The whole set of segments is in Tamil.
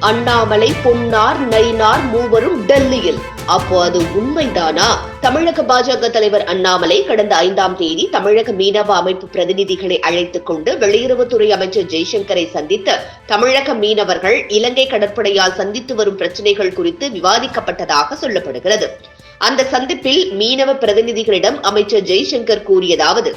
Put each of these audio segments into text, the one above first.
அண்ணாமலை பொன்னார் நயினார் மூவரும் டெல்லியில். அப்போ அது உண்மைதானா? தமிழக பாஜக தலைவர் அண்ணாமலை கடந்த ஐந்தாம் தேதி தமிழக மீனவ அமைப்பு பிரதிநிதிகளை அழைத்துக் கொண்டு வெளியுறவுத்துறை அமைச்சர் ஜெய்சங்கரை சந்தித்து தமிழக மீனவர்கள் இலங்கை கடற்படையால் சந்தித்து வரும் பிரச்சனைகள் குறித்து விவாதிக்கப்பட்டதாக சொல்லப்படுகிறது. அந்த சந்திப்பில் மீனவ பிரதிநிதிகளிடம் அமைச்சர் ஜெய்சங்கர் கூறியதாவது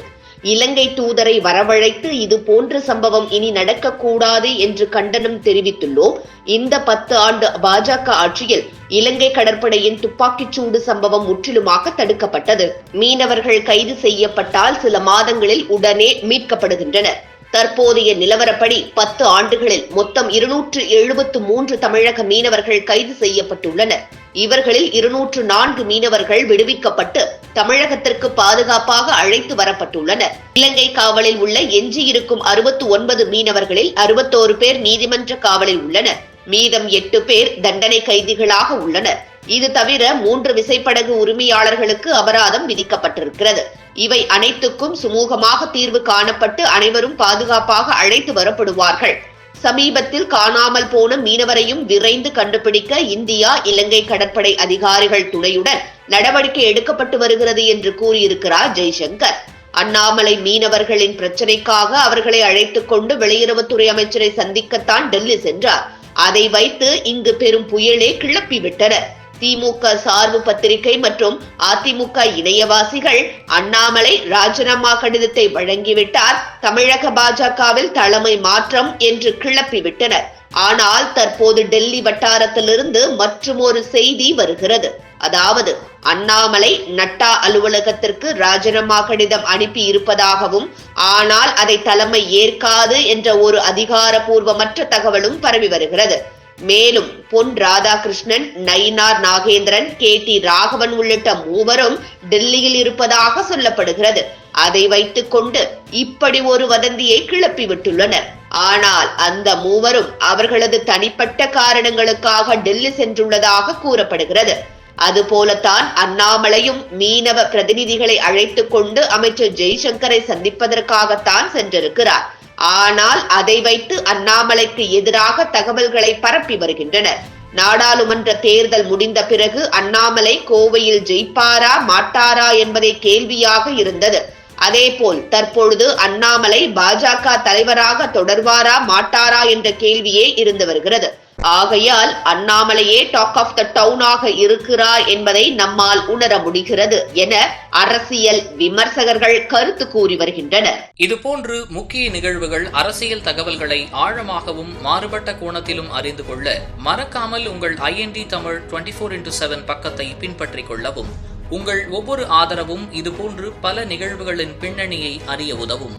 இலங்கை தூதரை வரவழைத்து இது போன்ற சம்பவம் இனி நடக்கக்கூடாது என்று கண்டனம் தெரிவித்துள்ளோம். இந்த பத்து ஆண்டு பாஜக ஆட்சியில் இலங்கை கடற்படையின் துப்பாக்கிச் சூடு சம்பவம் முற்றிலுமாக தடுக்கப்பட்டது. மீனவர்கள் கைது செய்யப்பட்டால் சில மாதங்களில் உடனே மீட்கப்படுகின்றனர். தற்போதைய நிலவரப்படி பத்து ஆண்டுகளில் மொத்தம் இருநூற்று எழுபத்து மூன்று தமிழக மீனவர்கள் கைது செய்யப்பட்டுள்ளனர். இவர்களில் இருநூற்று நான்கு மீனவர்கள் விடுவிக்கப்பட்டு தமிழகத்திற்கு பாதுகாப்பாக அழைத்து வரப்பட்டுள்ளனர். இலங்கை காவலில் உள்ள எஞ்சியிருக்கும் அறுபத்து ஒன்பது மீனவர்களில் அறுபத்தோரு பேர் நீதிமன்ற காவலில் உள்ளனர். மீதம் எட்டு பேர் தண்டனை கைதிகளாக உள்ளனர். இது தவிர மூன்று விசைப்படகு உரிமையாளர்களுக்கு அபராதம் விதிக்கப்பட்டிருக்கிறது. இவை அனைத்துக்கும் சுமூகமாக தீர்வு காணப்பட்டு அனைவரும் பாதுகாப்பாக அழைத்து வரப்படுவார்கள். சமீபத்தில் காணாமல் போன மீனவரையும் விரைந்து கண்டுபிடிக்க இந்தியா இலங்கை கடற்படை அதிகாரிகள் துணையுடன் நடவடிக்கை எடுக்கப்பட்டு வருகிறது என்று கூறியிருக்கிறார் ஜெய்சங்கர். அண்ணாமலை மீனவர்களின் பிரச்சனைக்காக அவர்களை அழைத்துக் கொண்டு வெளியுறவுத்துறை அமைச்சரை சந்திக்கத்தான் டெல்லி சென்றார். அதை வைத்து இங்கு பெரும் புயலே கிளப்பி விட்டனர் திமுக சார்பு பத்திரிகை மற்றும் அதிமுக இணையவாசிகள் அண்ணாமலை ராஜினாமா கடிதத்தை வழங்கிவிட்டார். தமிழக பாஜகவில் தலைமை மாற்றம் என்று கிளப்பிவிட்டனர். ஆனால் தற்போது டெல்லி வட்டாரத்திலிருந்து மற்றும் ஒரு செய்தி வருகிறது. அதாவது அண்ணாமலை நட்டா அலுவலகத்திற்கு ராஜினாமா கடிதம் அனுப்பி இருப்பதாகவும் ஆனால் அதை தலைமை ஏற்காது என்ற ஒரு அதிகாரப்பூர்வமற்ற தகவலும் பரவி வருகிறது. மேலும் பொன் ராதாகிருஷ்ணன் நயினார் நாகேந்திரன் கே டி ராகவன் உள்ளிட்ட மூவரும் டெல்லியில் இருப்பதாக சொல்லப்படுகிறது. அதை வைத்துக் கொண்டு இப்படி ஒரு வதந்தியை கிளப்பி விட்டுள்ளனர். ஆனால் அந்த மூவரும் அவர்களது தனிப்பட்ட காரணங்களுக்காக டெல்லி சென்றுள்ளதாக கூறப்படுகிறது. அதுபோலத்தான் அண்ணாமலையும் மீனவ பிரதிநிதிகளை அழைத்துக் கொண்டு அமைச்சர் ஜெய்சங்கரை சந்திப்பதற்காகத்தான் சென்றிருக்கிறார். ஆனால் அதை வைத்து அண்ணாமலைக்கு எதிராக தகவல்களை பரப்பி வருகின்றனர். நாடாளுமன்ற தேர்தல் முடிந்த பிறகு அண்ணாமலை கோவையில் ஜெயிப்பாரா மாட்டாரா என்பதே கேள்வியாக இருந்தது. அதேபோல் தற்பொழுது அண்ணாமலை பாஜக தலைவராக தொடர்வாரா மாட்டாரா என்ற கேள்வியே இருந்து வருகிறது. ஆகையால் அண்ணாமலையே டாக் ஆஃப் த டவுனாக இருக்கிறார் என்பதை நம்மால் உணர முடிகிறது என அரசியல் விமர்சகர்கள் கருத்து கூறி வருகின்றனர். இதுபோன்று முக்கிய நிகழ்வுகள் அரசியல் தகவல்களை ஆழமாகவும் மாறுபட்ட கோணத்திலும் அறிந்து கொள்ள மறக்காமல் உங்கள் IND Tamil twenty four into seven பக்கத்தை பின்பற்றிக் கொள்ளவும். உங்கள் ஒவ்வொரு ஆதரவும் இதுபோன்று பல நிகழ்வுகளின் பின்னணியை அறிய உதவும்.